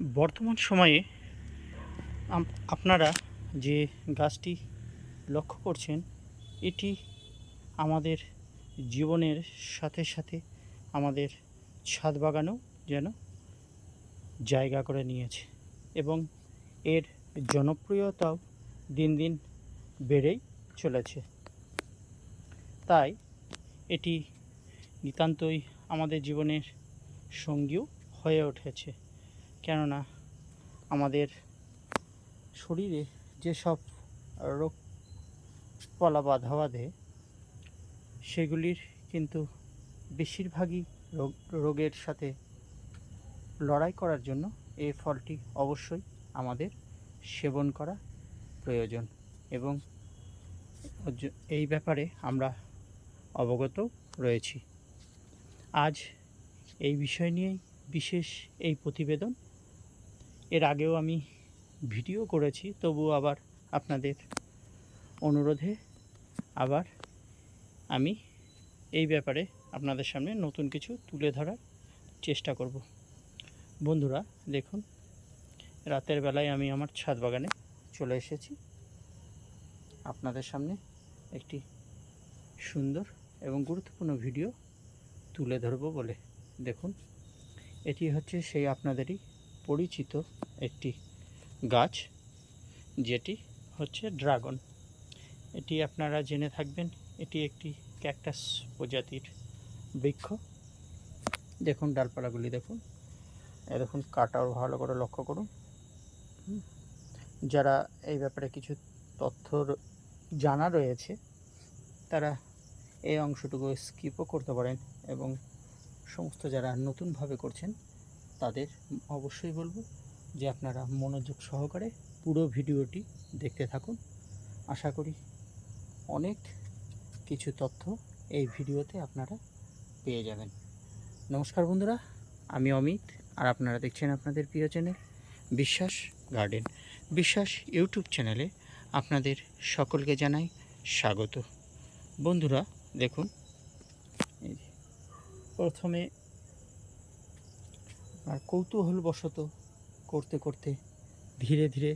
বর্তমান সময়ে আপনারা যে গাছটি লক্ষ্য করছেন, এটি আমাদের জীবনের সাথে সাথে আমাদের ছাদ বাগানেও যেন জায়গা করে নিয়েছে এবং এর জনপ্রিয়তাও দিন দিন বেড়েই চলেছে। তাই এটি নিতান্তই আমাদের জীবনের সঙ্গীও হয়ে উঠেছে। কেননা আমাদের শরীরে যেসব রোগ পলা বাধা বাঁধে, সেগুলির কিন্তু বেশিরভাগই রোগ, রোগের সাথে লড়াই করার জন্য এই ফলটি অবশ্যই আমাদের সেবন করা প্রয়োজন এবং এই ব্যাপারে আমরা অবগত রয়েছি। আজ এই বিষয় নিয়েই বিশেষ এই প্রতিবেদন। এর আগেও আমি ভিডিও করেছি তবুও আবার আপনাদের অনুরোধে আবার আমি এই ব্যাপারে আপনাদের সামনে নতুন কিছু তুলে ধরার চেষ্টা করব। বন্ধুরা, দেখুন, রাতের বেলায় আমি আমার ছাদ বাগানে চলে এসেছি। আপনাদের সামনে একটি সুন্দর এবং গুরুত্বপূর্ণ ভিডিও তুলে ধরবো বলে। দেখুন, এটি হচ্ছে সেই আপনাদেরই পরিচিত একটি গাছ, যেটি হচ্ছে ড্রাগন। এটি আপনারা জেনে থাকবেন, এটি একটি ক্যাকটাস প্রজাতির বৃক্ষ। দেখুন ডালপালাগুলি দেখুন। দেখুন, কাটাও ভালো করে লক্ষ্য করুন। যারা এই ব্যাপারে কিছু তথ্য জানা রয়েছে, তারা এই অংশটুকু স্কিপও করতে পারেন এবং সমস্ত যারা নতুনভাবে করছেন তাদের অবশ্যই বলব যে আপনারা মনোযোগ সহকারে পুরো ভিডিওটি দেখতে থাকুন। আশা করি অনেক কিছু তথ্য এই ভিডিওতে আপনারা পেয়ে যাবেন। নমস্কার বন্ধুরা, আমি অমিত আর আপনারা দেখছেন আপনাদের প্রিয় চ্যানেল বিশ্বাস গার্ডেন। বিশ্বাস ইউটিউব চ্যানেলে আপনাদের সকলকে জানাই স্বাগত। বন্ধুরা, দেখুন প্রথমে আর কৌতূহলবশত করতে করতে ধীরে ধীরে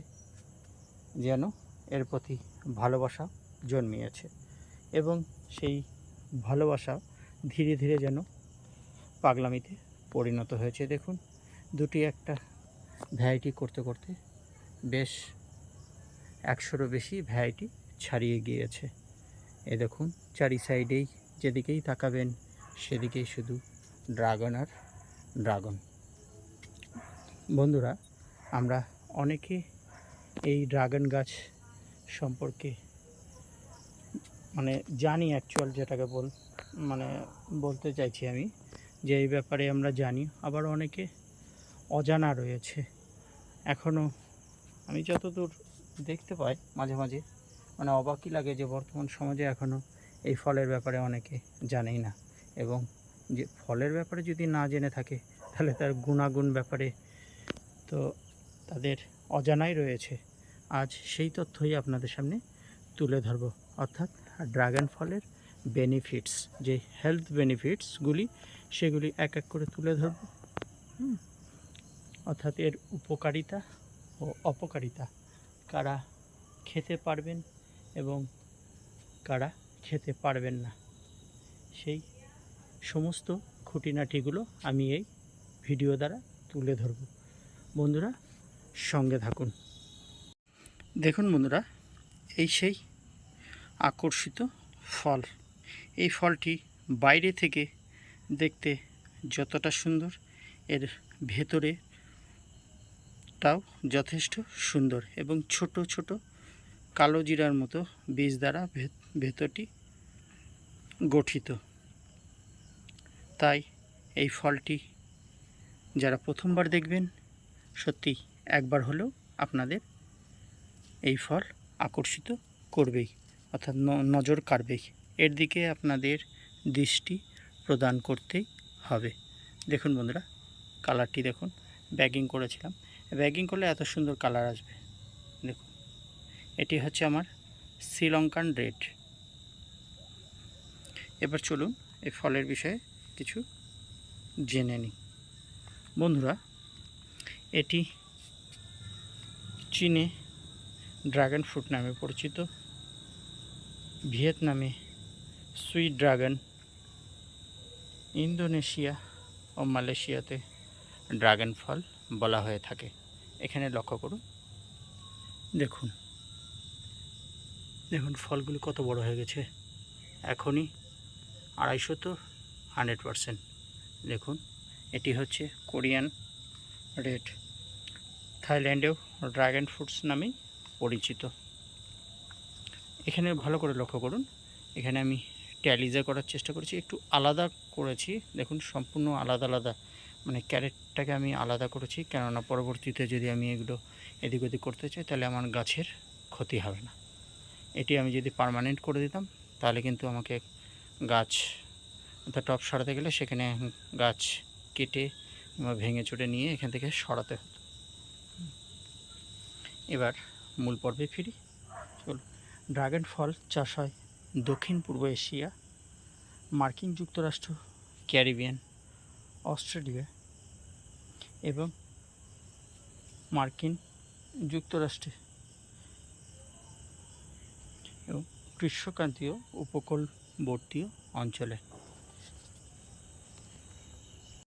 যেন এর প্রতি ভালোবাসা জন্মিয়েছে এবং সেই ভালোবাসা ধীরে ধীরে যেন পাগলামিতে পরিণত হয়েছে। দেখুন, দুটি একটা ভ্যারাইটি করতে করতে বেশ একশোরও বেশি ভ্যারাইটি ছাড়িয়ে গিয়েছে। এ দেখুন, চারি সাইডেই যেদিকেই তাকাবেন, সেদিকেই শুধু ড্রাগন আর ড্রাগন। বন্ধুরা, আমরা অনেকে এই ড্রাগন গাছ সম্পর্কে মানে জানি অ্যাকচুয়াল যেটাকে বল মানে বলতে চাইছি আমি, যে এই ব্যাপারে আমরা জানি। আবার অনেকে অজানা রয়েছে। এখনও আমি যতদূর দেখতে পাই মাঝে মাঝে মানে অবাকই লাগে যে বর্তমান সমাজে এখনও এই ফলের ব্যাপারে অনেকে জানেই না। এবং যে ফলের ব্যাপারে যদি না জেনে থাকে, তাহলে তার গুণাগুণ ব্যাপারে তো তাদের অজানাই রয়েছে। আজ সেই তথ্যই আপনাদের সামনে তুলে ধরবো। অর্থাৎ ড্রাগন ফলের বেনিফিটস যে হেলথ বেনিফিটসগুলি সেগুলি এক এক করে তুলে ধরব। অর্থাৎ এর উপকারিতা ও অপকারিতা, কারা খেতে পারবেন এবং কারা খেতে পারবেন না। সেই সমস্ত খুঁটিনাটিগুলো আমি এই ভিডিও দ্বারা তুলে ধরব। বন্ধুরা, সঙ্গে থাকুন। দেখুন বন্ধুরা, এই সেই আকর্ষিত ফল। এই ফলটি বাইরে থেকে দেখতে যতটা সুন্দর, এর ভেতরে টাও যথেষ্ট সুন্দর এবং ছোট ছোট কালো জিরার মতো বীজ দ্বারা ভেতরটি গঠিত। তাই এই ফলটি যারা প্রথমবার দেখবেন সত্যি একবার হলেও আপনাদের এই ফল আকর্ষিত করবেই, অর্থাৎ নজর কাড়বেই। এর দিকে আপনাদের দৃষ্টি প্রদান করতেই হবে। দেখুন বন্ধুরা, কালারটি দেখুন ব্যাগিং করেছিলাম। ব্যাগিং করলে এত সুন্দর কালার আসবে। দেখুন, এটি হচ্ছে আমার শ্রীলঙ্কান রেড। এবার চলুন এই ফলের বিষয়ে কিছু জেনে নিই। বন্ধুরা এটি চীনে ড্রাগন ফ্রুট নামে পরিচিত। ভিয়েতনামে সুইট ড্রাগন। ইন্দোনেশিয়া ও মালয়েশিয়াতে ড্রাগন ফল বলা হয়ে থাকে। এখানে লক্ষ্য করুন। দেখুন। দেখুন, ফলগুলি কত বড় হয়ে গেছে। এখনই আড়াইশো তো হান্ড্রেড পারসেন্ট। দেখুন, এটি হচ্ছে কোরিয়ান রেড থাইল্যান্ডেও ড্রাগন ফ্রুটস নামেই পরিচিত। এখানে ভালো করে লক্ষ্য করুন। এখানে আমি ট্যালিজা করার চেষ্টা করেছি। একটু আলাদা করেছি। দেখুন, সম্পূর্ণ আলাদা আলাদা। মানে ক্যারেটটাকে আমি আলাদা করেছি। কেননা পরবর্তীতে যদি আমি এগুলো এদিক ওদিক করতে চাই, তাহলে আমার গাছের ক্ষতি হবে না। এটি আমি যদি পার্মানেন্ট করে দিতাম, তাহলে কিন্তু আমাকে গাছ অর্থাৎ টপ সরাতে গেলে সেখানে গাছ কেটে ভেঙে চুটে নিয়ে এখান থেকে সরাতে হতো। এবার মূল পর্বে ফিরি। চল ড্রাগন ফল চাষ হয় দক্ষিণ পূর্ব এশিয়া, মার্কিন যুক্তরাষ্ট্র, ক্যারিবিয়ান, অস্ট্রেলিয়া এবং মার্কিন যুক্তরাষ্ট্রে। এবং গ্রীষ্মক্রান্তীয় উপকূলবর্তীয় অঞ্চলে।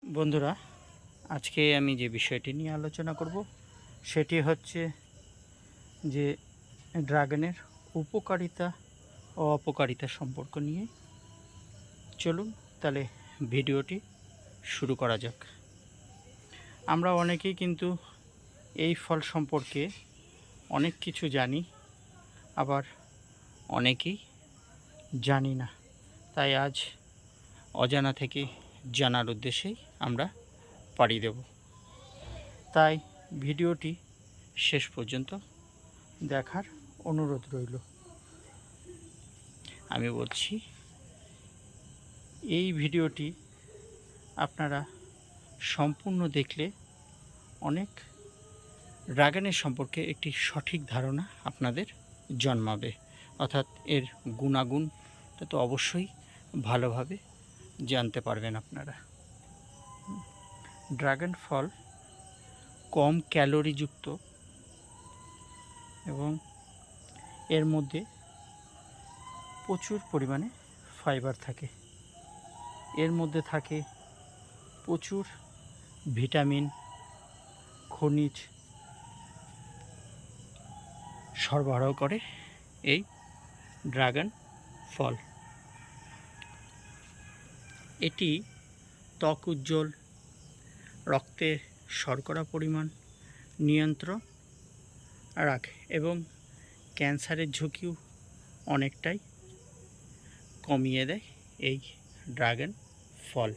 বন্ধুরা, আজকে আমি যে বিষয়টি নিয়ে আলোচনা করব, সেটি হচ্ছে যে ড্রাগনের উপকারিতা ও অপকারিতা সম্পর্ক নিয়ে। চলুন তাহলে ভিডিওটি শুরু করা যাক। আমরা অনেকেই কিন্তু এই ফল সম্পর্কে অনেক কিছু জানি, আবার অনেকেই জানি না। তাই আজ অজানা থেকে জানার উদ্দেশ্যেই আমরা পাড়ি দেব। তাই ভিডিওটি শেষ পর্যন্ত দেখার অনুরোধ রইল। আমি বলছি এই ভিডিওটি আপনারা সম্পূর্ণ দেখলে অনেক ড্রাগনের সম্পর্কে একটি সঠিক ধারণা আপনাদের জন্মাবে। অর্থাৎ এর গুণাগুণ তো অবশ্যই ভালোভাবে জানতে পারবেন আপনারা। ড্রাগন ফল কম ক্যালোরিযুক্ত এবং এর মধ্যে প্রচুর পরিমাণে ফাইবার থাকে। এর মধ্যে থাকে প্রচুর ভিটামিন, খনিজ সরবরাহ করে এই ড্রাগন ফল। এটি ত্বক উজ্জ্বল, রক্তে শর্করা পরিমাণ নিয়ন্ত্রণ রাখে। এবং ক্যান্সারের ঝুঁকিও অনেকটাই কমিয়ে দেয় এই ড্রাগন ফল।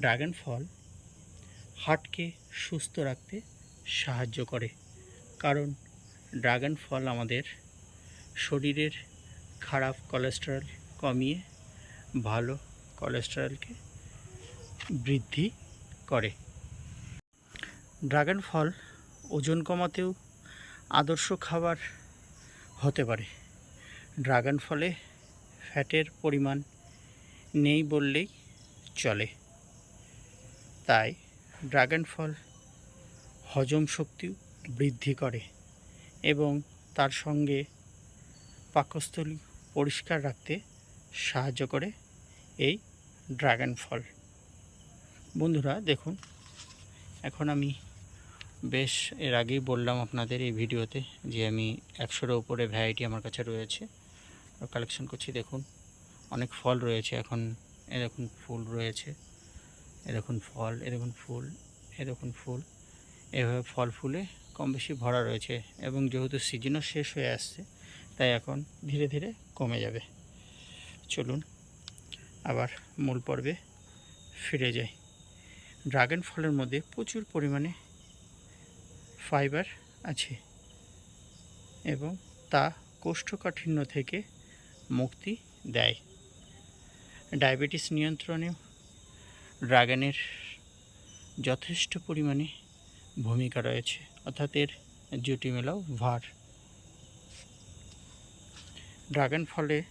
ড্রাগন ফল হার্টকে সুস্থ রাখতে সাহায্য করে। কারণ ড্রাগন ফল আমাদের শরীরের খারাপ কোলেস্টেরল কমিয়ে ভালো কোলেস্টেরলকে বৃদ্ধি করে। ড্রাগন ফল ওজন কমাতেও আদর্শ খাবার হতে পারে। ড্রাগন ফলে ফ্যাটের পরিমাণ নেই বললেই চলে। তাই ড্রাগন ফল হজম শক্তি বৃদ্ধি করে এবং তার সঙ্গে পাকস্থলী পরিষ্কার রাখতে সাহায্য করে এই ড্রাগন ফল। বন্ধুরা, দেখুন, এখন আমি বেশ, এর আগেই বললাম আপনাদের এই ভিডিওতে যে আমি একশোর উপরে ভ্যারাইটি আমার কাছে রয়েছে। কালেকশন করছি, দেখুন, অনেক ফল রয়েছে এখন। এরকম ফুল রয়েছে এরকম ফল এরকম ফুল এরকম ফুল। এভাবে ফল ফুলে কম বেশি ভরা রয়েছে এবং যেহেতু সিজনও শেষ হয়ে আসছে, তাই এখন ধীরে ধীরে কমে যাবে। চলুন, আবার মূল পর্বে ফিরে যাই। ড্রাগন ফলের মধ্যে প্রচুর পরিমাণে ফাইবার আছে এবং তা কোষ্ঠকাঠিন্য থেকে মুক্তি দেয়। ডায়াবেটিস নিয়ন্ত্রণেও ড্রাগনের যথেষ্ট পরিমাণে ভূমিকা রয়েছে, অর্থাৎ এর জুটি মেলাও ভার। ড্রাগন ফলে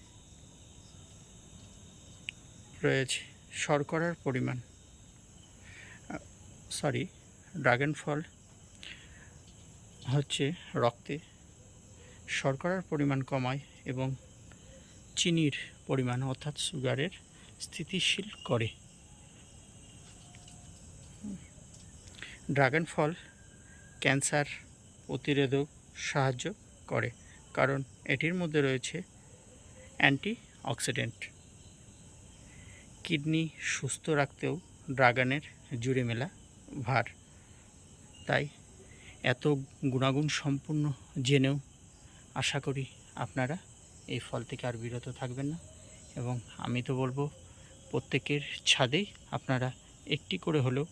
রয়েছে শর্করার পরিমাণ। সরি ড্রাগন ফল হচ্ছে রক্তে শর্করার পরিমাণ কমায় এবং চিনির পরিমাণ অর্থাৎ সুগারের স্থিতিশীল করে। ড্রাগন ফল ক্যান্সার প্রতিরোধক সাহায্য করে, কারণ এটির মধ্যে রয়েছে অ্যান্টি অক্সিডেন্ট কিডনি সুস্থ রাখতেও ড্রাগনের জুড়ে মেলা ভার। তাই এত গুণাগুণ সম্পূর্ণ জেনেও আশা করি আপনারা এই ফল থেকে আর বিরত থাকবেন না। এবং আমি তো বলব, প্রত্যেকের ছাদেই আপনারা একটি করে হলেও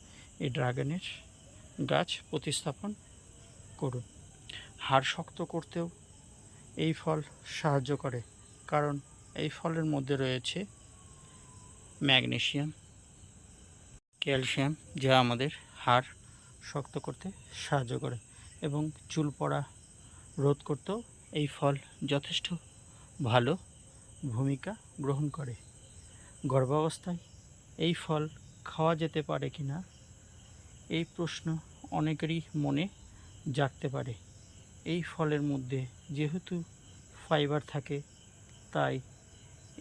এই ড্রাগনের গাছ প্রতিস্থাপন করুন। হাড় শক্ত করতেও এই ফল সাহায্য করে, কারণ এই ফলের মধ্যে রয়েছে ম্যাগনেশিয়াম, ক্যালসিয়াম, যা আমাদের হাড় শক্ত করতে সাহায্য করে এবং চুল পড়া রোধ করতেও এই ফল যথেষ্ট ভালো ভূমিকা গ্রহণ করে। গর্ভাবস্থায় এই ফল খাওয়া যেতে পারে কি না, এই প্রশ্ন অনেকেরই মনে জাগতে পারে। এই ফলের মধ্যে যেহেতু ফাইবার থাকে, তাই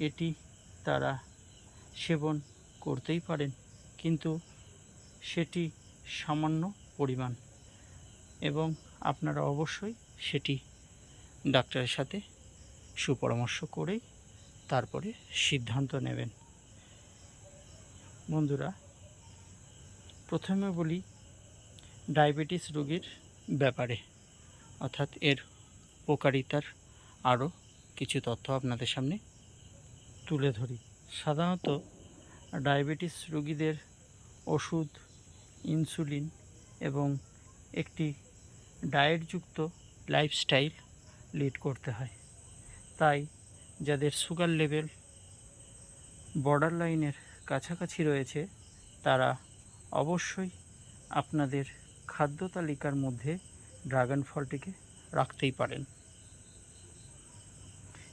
এটি তারা সেবন করতেই পারেন, কিন্তু সেটি সামান্য পরিমাণ এবং আপনারা অবশ্যই সেটি ডাক্তারের সাথে সুপরামর্শ করেই তারপরে সিদ্ধান্ত নেবেন। বন্ধুরা, প্রথমে বলি ডায়াবেটিস রোগীর ব্যাপারে, অর্থাৎ এর উপকারিতার আরও কিছু তথ্য আপনাদের সামনে তুলে ধরি। সাধারণত ডায়াবেটিস রোগীদের ওষুধ ইনসুলিন এবং একটি ডায়েটযুক্ত লাইফস্টাইল লিড করতে হয়। তাই যাদের সুগার লেভেল বর্ডার লাইনের কাছাকাছি রয়েছে, তারা অবশ্যই আপনাদের খাদ্য তালিকার মধ্যে ড্রাগন ফলটিকে রাখতেই পারেন।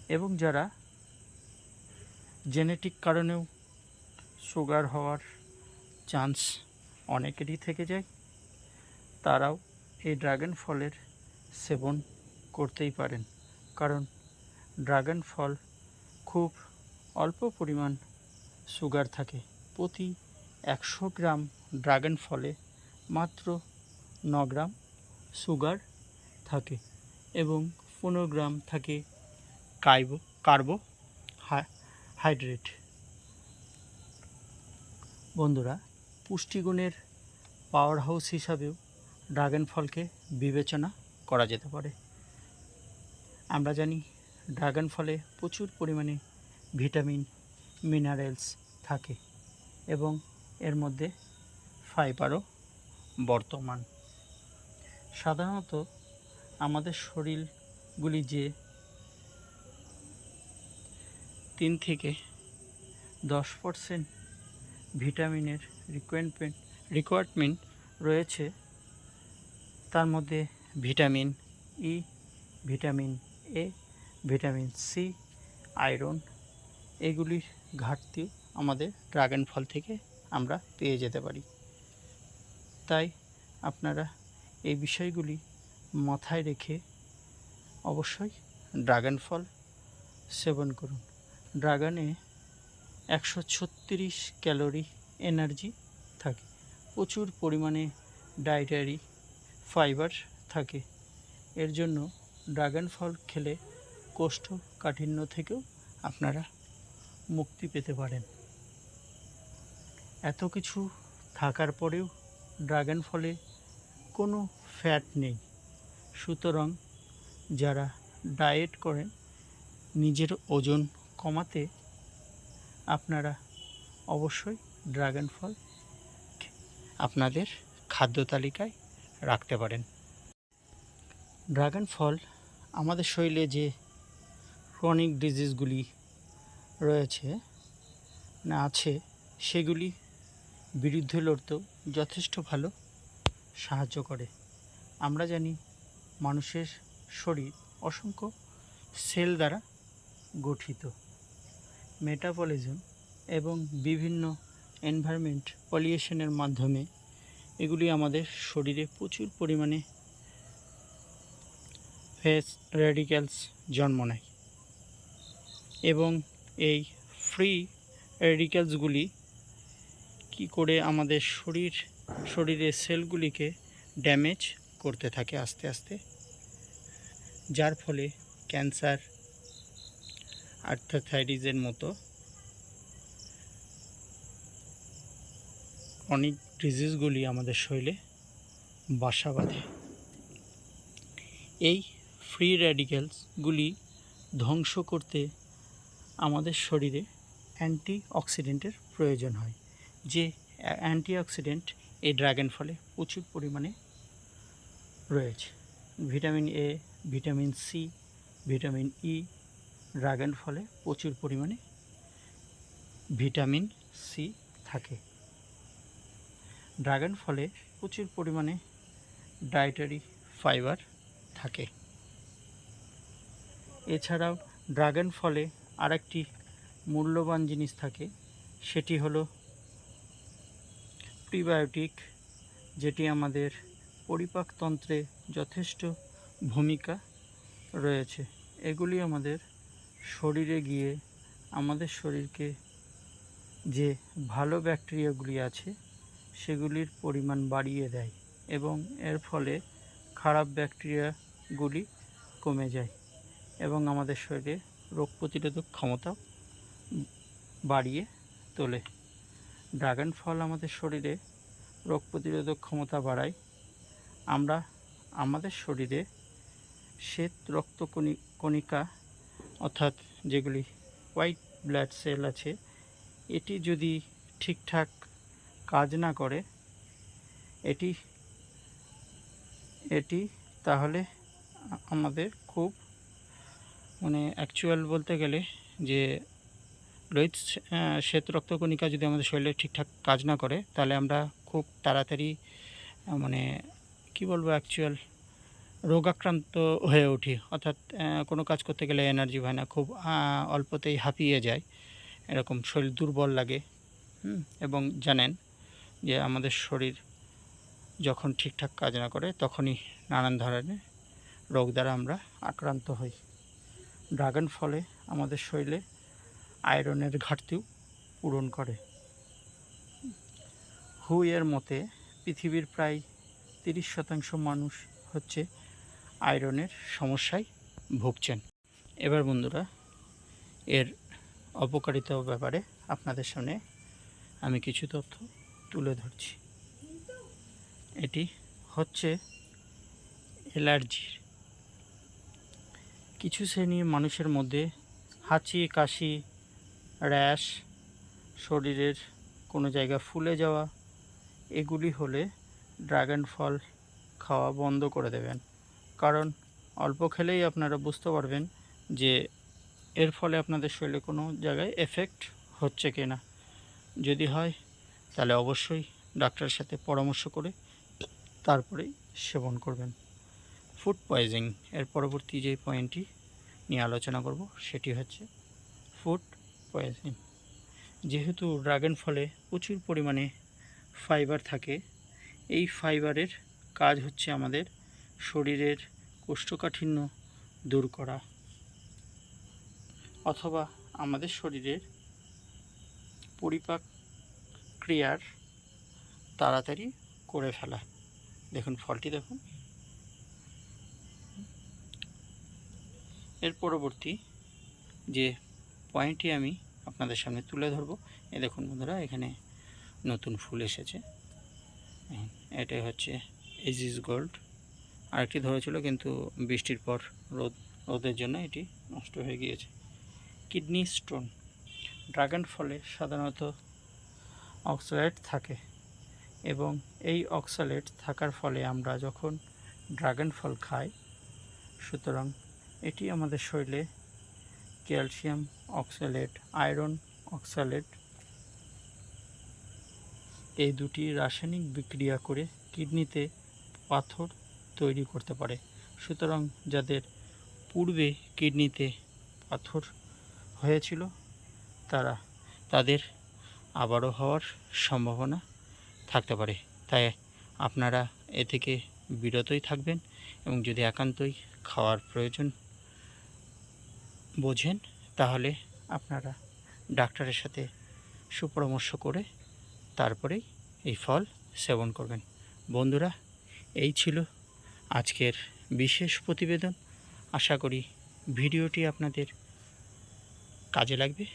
এবং যারা জেনেটিক কারণেও সুগার হওয়ার চান্স অনেকেরই থেকে যায়। তারাও এই ড্রাগন ফলের সেবন করতেই পারেন। কারণ ড্রাগন ফল খুব অল্প পরিমাণ সুগার থাকে। প্রতি একশো গ্রাম ড্রাগন ফলে মাত্র ন গ্রাম সুগার থাকে এবং পনেরো গ্রাম থাকে কাইবো, কার্বো হাইড্রেট। বন্ধুরা পুষ্টিগুণের পাওয়ার হাউস হিসাবেও ড্রাগন ফলকে বিবেচনা করা যেতে পারে। আমরা জানি ড্রাগন ফলে প্রচুর পরিমাণে ভিটামিন মিনারেলস থাকে এবং এর মধ্যে ফাইবারও বর্তমান। সাধারণত আমাদের শরীরগুলি যে তিন থেকে দশ পারসেন্ট ভিটামিনের রিকোয়ারমেন্ট রিকোয়ারমেন্ট রয়েছে। তার মধ্যে vitamin E vitamin A vitamin C iron এগুলির ঘাটতি আমাদের ড্রাগন ফল থেকে আমরা পেয়ে যেতে পারি। তাই আপনারা এই বিষয়গুলি মাথায় রেখে অবশ্যই ড্রাগন ফল সেবন করুন। ড্রাগনে একশো ছত্রিশ ক্যালোরি এনার্জি প্রচুর পরিমাণে ডায়েটারি ফাইবার থাকে। এর জন্য ড্রাগন ফল খেলে কোষ্ঠকাঠিন্য থেকেও আপনারা মুক্তি পেতে পারেন। এত কিছু থাকার পরেও ড্রাগন ফলে কোনো ফ্যাট নেই। সুতরাং যারা ডায়েট করেন, নিজের ওজন কমাতে আপনারা অবশ্যই ড্রাগন ফল আপনাদের খাদ্য তালিকায় রাখতে পারেন। ড্রাগন ফল আমাদের শরীরে যে ক্রনিক ডিজিজগুলি রয়েছে, না আছে, সেগুলি বিরুদ্ধে লড়তেও যথেষ্ট ভালো সাহায্য করে। আমরা জানি মানুষের শরীর অসংখ্য সেল দ্বারা গঠিত। মেটাবলিজম এবং বিভিন্ন এনভায়রনমেন্ট পলিউশনের মাধ্যমে এগুলি আমাদের শরীরে প্রচুর পরিমাণে ফেস রেডিক্যালস জন্ম নেয়। এবং এই ফ্রি রেডিক্যালসগুলি কি করে আমাদের শরীর শরীরের সেলগুলিকে ড্যামেজ করতে থাকে আস্তে আস্তে, যার ফলে ক্যান্সার আর্থাথাইটিসের মতো অনেক ডিজিজগুলি আমাদের শরীরে বাসা বাঁধে। এই ফ্রি র্যাডিক্যালসগুলি ধ্বংস করতে আমাদের শরীরে অ্যান্টি অক্সিডেন্টের প্রয়োজন হয়, যে অ্যান্টি অক্সিডেন্ট এই ড্রাগন ফলে প্রচুর পরিমাণে রয়েছে। Vitamin A vitamin C vitamin E dragon ফলে প্রচুর পরিমাণে ভিটামিন সি থাকে। ড্রাগন ফলে প্রচুর পরিমাণে ডায়েটারি ফাইবার থাকে। এছাড়াও ড্রাগন ফলে আরেকটি মূল্যবান জিনিস থাকে, সেটি হলো প্রিবায়োটিক, যেটি আমাদের পরিপাকতন্ত্রে যথেষ্ট ভূমিকা রয়েছে। এগুলি আমাদের শরীরে গিয়ে আমাদের শরীরকে যে ভালো ব্যাকটেরিয়াগুলি আছে সেগুলির পরিমাণ বাড়িয়ে দেয় এবং এর ফলে খারাপ ব্যাকটেরিয়াগুলি কমে যায় এবং আমাদের শরীরে রোগ প্রতিরোধক ক্ষমতা বাড়িয়ে তোলে। ড্রাগন ফল আমাদের শরীরে রোগ প্রতিরোধক ক্ষমতা বাড়ায়। আমরা আমাদের শরীরে শ্বেত রক্ত কণি- কণিকা অর্থাৎ যেগুলি হোয়াইট ব্লাড সেল আছে, এটি যদি ঠিকঠাক কাজ না করে, এটি এটি তাহলে আমাদের খুব মানে অ্যাকচুয়াল বলতে গেলে যে লোহিত শ্বেত রক্তকণিকা যদি আমাদের শরীরে ঠিকঠাক কাজ না করে, তাহলে আমরা খুব তাড়াতাড়ি মানে কি বলব অ্যাকচুয়াল রোগাক্রান্ত হয়ে উঠি। অর্থাৎ কোনো কাজ করতে গেলে এনার্জি হয় না, খুব অল্পতেই হাঁপিয়ে যায়। এরকম শরীর দুর্বল লাগে। এবং জানেন যে আমাদের শরীর যখন ঠিকঠাক কাজ না করে, তখনই নানান ধরনের রোগ দ্বারা আমরা আক্রান্ত হই। ড্রাগন ফলে আমাদের শরীরে আয়রনের ঘাটতিও পূরণ করে। হু এর মতে পৃথিবীর প্রায় তিরিশ শতাংশ মানুষ হচ্ছে আয়রনের সমস্যায় ভুগছেন। এবার বন্ধুরা, এর অপকারিতা ব্যাপারে আপনাদের সামনে আমি কিছু তথ্য তুলে ধরছি। এটি হচ্ছে অ্যালার্জির। কিছু শ্রেণির মানুষের মধ্যে হাঁচি, কাশি, র্যাশ, শরীরের কোনো জায়গা ফুলে যাওয়া, এগুলি হলে ড্রাগন ফল খাওয়া বন্ধ করে দেবেন। কারণ অল্প খেলেই আপনারা বুঝতে পারবেন যে এর ফলে আপনাদের শরীরে কোনো জায়গায় এফেক্ট হচ্ছে কি না যদি হয় তাহলে অবশ্যই ডাক্তারের সাথে পরামর্শ করে তারপরেই সেবন করবেন। ফুড পয়জিং এর পরবর্তী যে পয়েন্টটি নিয়ে আলোচনা করব, সেটি হচ্ছে ফুড পয়জিং যেহেতু ড্রাগন ফলে প্রচুর পরিমাণে ফাইবার থাকে, এই ফাইবারের কাজ হচ্ছে আমাদের শরীরের কোষ্ঠকাঠিন্য দূর করা অথবা আমাদের শরীরের পরিপাক ক্রিয়ার তাড়াতাড়ি করে ফেলা। দেখুন ফলটি, দেখুন। এর পরবর্তী যে পয়েন্টটি আমি আপনাদের সামনে তুলে ধরবো, এ দেখুন বন্ধুরা, এখানে নতুন ফুল এসেছে। এটাই হচ্ছে এজিস গোল্ড আরেকটি ধরেছিল, কিন্তু বৃষ্টির পর রোদ, রোদের জন্য এটি নষ্ট হয়ে গিয়েছে। কিডনি স্টোন ড্রাগন ফলে সাধারণত অক্সালেট থাকে এবং এই অক্সালেট থাকার ফলে আমরা যখন ড্রাগন ফল খাই, সুতরাং এটি আমাদের শরীরে ক্যালসিয়াম অক্সালেট আয়রন অক্সালেট এই দুটি রাসায়নিক বিক্রিয়া করে কিডনিতে পাথর তৈরি করতে পারে। সুতরাং যাদের পূর্বে কিডনিতে পাথর হয়েছিল, তারা তাদের আবারও হওয়ার সম্ভাবনা থাকতে পারে। তাই আপনারা এ থেকে বিরতই থাকবেন এবং যদি একান্তই খাওয়ার প্রয়োজন বোঝেন, তাহলে আপনারা ডাক্তারের সাথে সুপরামর্শ করে তারপরেই এই ফল সেবন করবেন। বন্ধুরা, এই ছিল আজকের বিশেষ প্রতিবেদন। আশা করি ভিডিওটি আপনাদের কাজে লাগবে।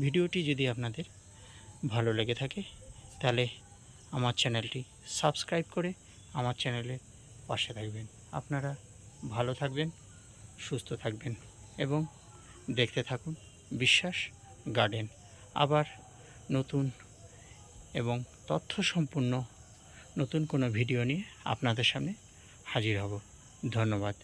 ভিডিওটি যদি আপনাদের ভালো লেগে থাকে, তাহলে আমার চ্যানেলটি সাবস্ক্রাইব করে আমার চ্যানেলের পাশে থাকবেন। আপনারা ভালো থাকবেন, সুস্থ থাকবেন এবং দেখতে থাকুন বিশ্বাস গার্ডেন। আবার নতুন এবং তথ্য সম্পূর্ণ নতুন কোনো ভিডিও নিয়ে আপনাদের সামনে হাজির হব। ধন্যবাদ।